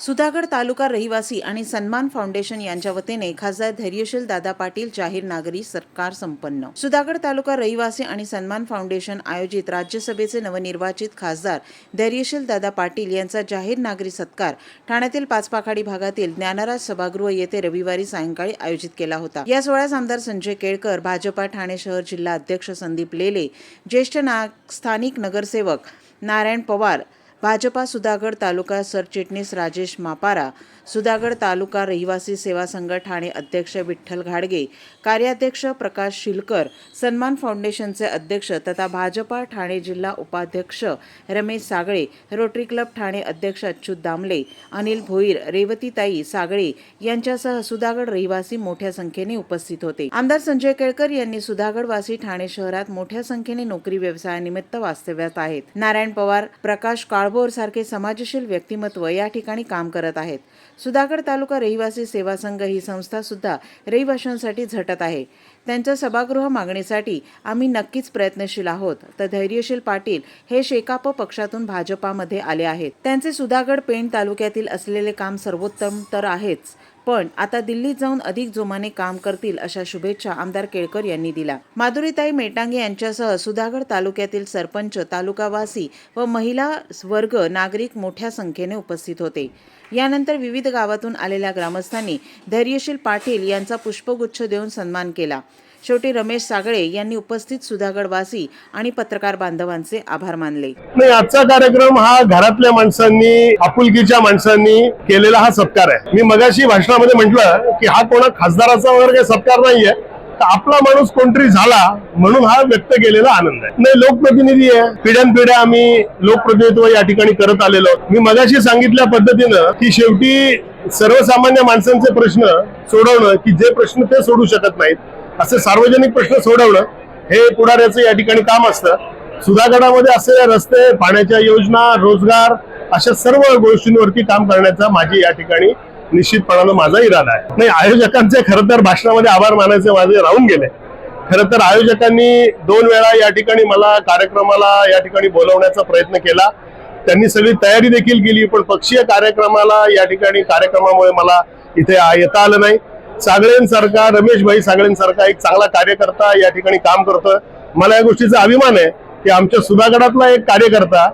सुधागड तालुका रहिवासी आणि सन्मान फाउंडेशन यांच्या वतीने खासदार धैर्यशील दादा पाटील जाहीर नागरी सरकार संपन्न. सुधागड तालुका रहिवासी आणि सन्मान फाउंडेशन आयोजित राज्यसभेचे नवनिर्वाचित खासदार धैर्यशील दादा पाटील यांचा जाहीर नागरी सत्कार ठाण्यातील पाचपाखाडी भागातील ज्ञानराज सभागृह येथे रविवारी सायंकाळी आयोजित केला होता. या सोहळ्यास आमदार संजय केळकर भाजपा ठाणे शहर जिल्हा अध्यक्ष संदीप लेले ज्येष्ठ ना स्थानिक नगरसेवक नारायण पवार भाजपा सुधागड तालुका सरचिटणीस राजेश मापारा सुधागड तालुका रहिवासी सेवा संघ ठाणे अध्यक्ष विठ्ठल घाडगे कार्याध्यक्ष प्रकाश शिलकर सन्मान फाउंडेशनचे अध्यक्ष तथा भाजपा ठाणे जिल्हा उपाध्यक्ष रमेश सागळे रोटरी क्लब ठाणे अध्यक्ष अच्युत दामले अनिल भोईर रेवतीताई सागळे यांच्यासह सुधागड रहिवासी मोठ्या संख्येने उपस्थित होते. आमदार संजय केळकर यांनी सुधागडवासी ठाणे शहरात मोठ्या संख्येने नोकरी व्यवसायानिमित्त वास्तव्यात आहेत. नारायण पवार प्रकाश काळ सारखे समाजशील व्यक्तिमत्व या ठिकाणी काम करत आहेत. सुधागड तालुका रहिवासी सेवा संघ ही संस्था सुद्धा रहिवाशांसाठी झटत आहे. त्यांच्या सभागृह मागणीसाठी आम्ही नक्कीच प्रयत्नशील आहोत. तर धैर्यशील पाटील हे शेकाप पक्षातून भाजपामध्ये आले आहेत. त्यांचे सुधागड पेण तालुक्यातील असलेले काम सर्वोत्तम तर आहेच. पण आता दिल्लीत जाऊन अधिक जोमाने काम करतील अशा शुभेच्छा आमदार केळकर यांनी दिला माधुरीताई मेटांगे यांच्यासह सुधागड तालुक्यातील सरपंच तालुकावासी व महिला वर्ग नागरिक मोठ्या संख्येने उपस्थित होते. यानंतर विविध गावातून आलेल्या ग्रामस्थांनी धैर्यशील पाटील यांचा पुष्पगुच्छ देऊन सन्मान केला. शेवटी रमेश सागळे यांनी उपस्थित सुधागडवासी आणि पत्रकार बांधवांचे आभार मानले. नाही आजचा कार्यक्रम हा घरातल्या माणसांनी आपुलकीच्या माणसांनी केलेला हा सत्कार आहे. मी मगाशी भाषणामध्ये म्हटलं की हा कोणा खासदाराचा वगैरे काही सत्कार नाहीये तर आपला माणूस कोणतरी झाला म्हणून हा व्यक्त केलेला आनंद आहे. नाही लोकप्रतिनिधी आहे. पिढ्यानपिढ्या आम्ही लोकप्रतिनिधित्व या ठिकाणी करत आलेलो मी मगाशी सांगितल्या पद्धतीनं की शेवटी सर्वसामान्य माणसांचे प्रश्न सोडवणं की जे प्रश्न ते सोडू शकत नाहीत असे सार्वजनिक प्रश्न सोडवणं हे पुढाऱ्याचं या ठिकाणी काम असतं. सुधागडामध्ये असलेले रस्ते पाण्याच्या योजना रोजगार अशा सर्व गोष्टींवरती काम करण्याचा माझी या ठिकाणी निश्चितपणानं माझा इरादा आहे. नाही आयोजकांचे खरं तर भाषणामध्ये आभार मानायचे माझे राहून गेले. खरं तर आयोजकांनी दोन वेळा या ठिकाणी मला कार्यक्रमाला या ठिकाणी बोलवण्याचा प्रयत्न केला. त्यांनी सगळी तयारी देखील केली पण पक्षीय कार्यक्रमाला या ठिकाणी कार्यक्रमामुळे मला इथे येता आलं नाही. सागळेंसारखा रमेश भाई सागळेंसारखा एक चांगला कार्यकर्ता या ठिकाणी काम करतोय. मला या गोष्टीचा अभिमान आहे की आमच्या सुधागडातला एक कार्यकर्ता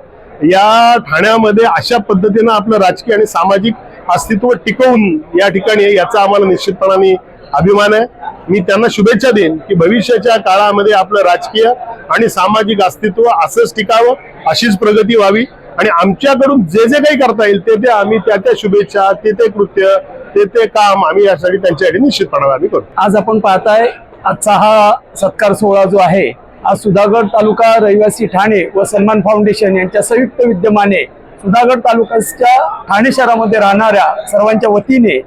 या ठाण्यामध्ये अशा पद्धतीनं आपलं राजकीय आणि सामाजिक अस्तित्व टिकवून या ठिकाणी याचा आम्हाला निश्चितपणाने अभिमान आहे. मी त्यांना शुभेच्छा देईन की भविष्याच्या काळामध्ये आपलं राजकीय आणि सामाजिक अस्तित्व असंच टिकावं अशीच प्रगती व्हावी. आणि आमच्याकडून जे जे काही करता येईल ते ते आम्ही त्या त्या शुभेच्छा ते ते कृत्य ते ते काम आम्ही यासाठी त्यांच्यासाठी निश्चितपणाने आम्ही करू. आज आपण पाहताय आजचा हा सत्कार सोहळा जो आहे आज सुधागड तालुका रहिवासी ठाणे व सन्मान फाउंडेशन यांच्या संयुक्त विद्यमाने सुधागड तालुक्याच्या ठाणे शहरामध्ये राहणाऱ्या सर्वांच्या वतीने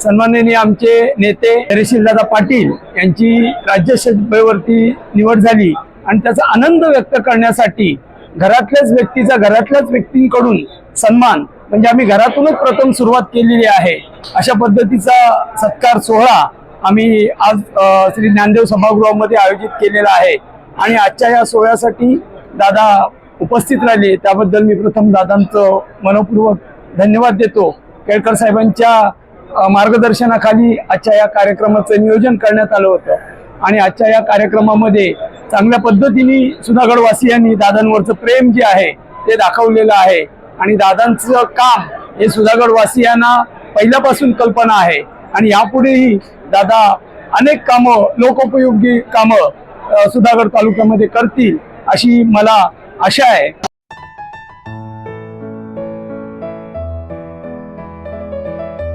सन्माननीय आमचे नेते हरिशीलदादा पाटील यांची राज्यसभेवरती निवड झाली आणि त्याचा आनंद व्यक्त करण्यासाठी घरातल्याच व्यक्तीचा घरातल्याच व्यक्तींकडून सन्मान. म्हणजे आम्ही घरातूनच प्रथम सुरुवात केलेली आहे. अशा पद्धतीचा सत्कार सोहळा आम्ही आज श्री ज्ञानदेव सभागृहामध्ये आयोजित केलेला आहे. आणि आजच्या या सोहळ्यासाठी दादा उपस्थित राहिले. त्याबद्दल मी प्रथम दादांचं मनपूर्वक धन्यवाद देतो. केळकर साहेबांच्या मार्गदर्शनाखाली आजच्या या कार्यक्रमाचं नियोजन करण्यात आलं होतं. आणि आजच्या या कार्यक्रमामध्ये चांगल्या पद्धतीने सुधागडवासियांनी दादांवरचं प्रेम जे आहे ते दाखवलेलं आहे. आणि दादांचं काम हे सुधागडवासियांना पहिल्यापासून कल्पना आहे. आणि यापुढेही दादा अनेक कामं लोकोपयोगी कामं सुधागड तालुक्यामध्ये करतील अशी मला आशा आहे.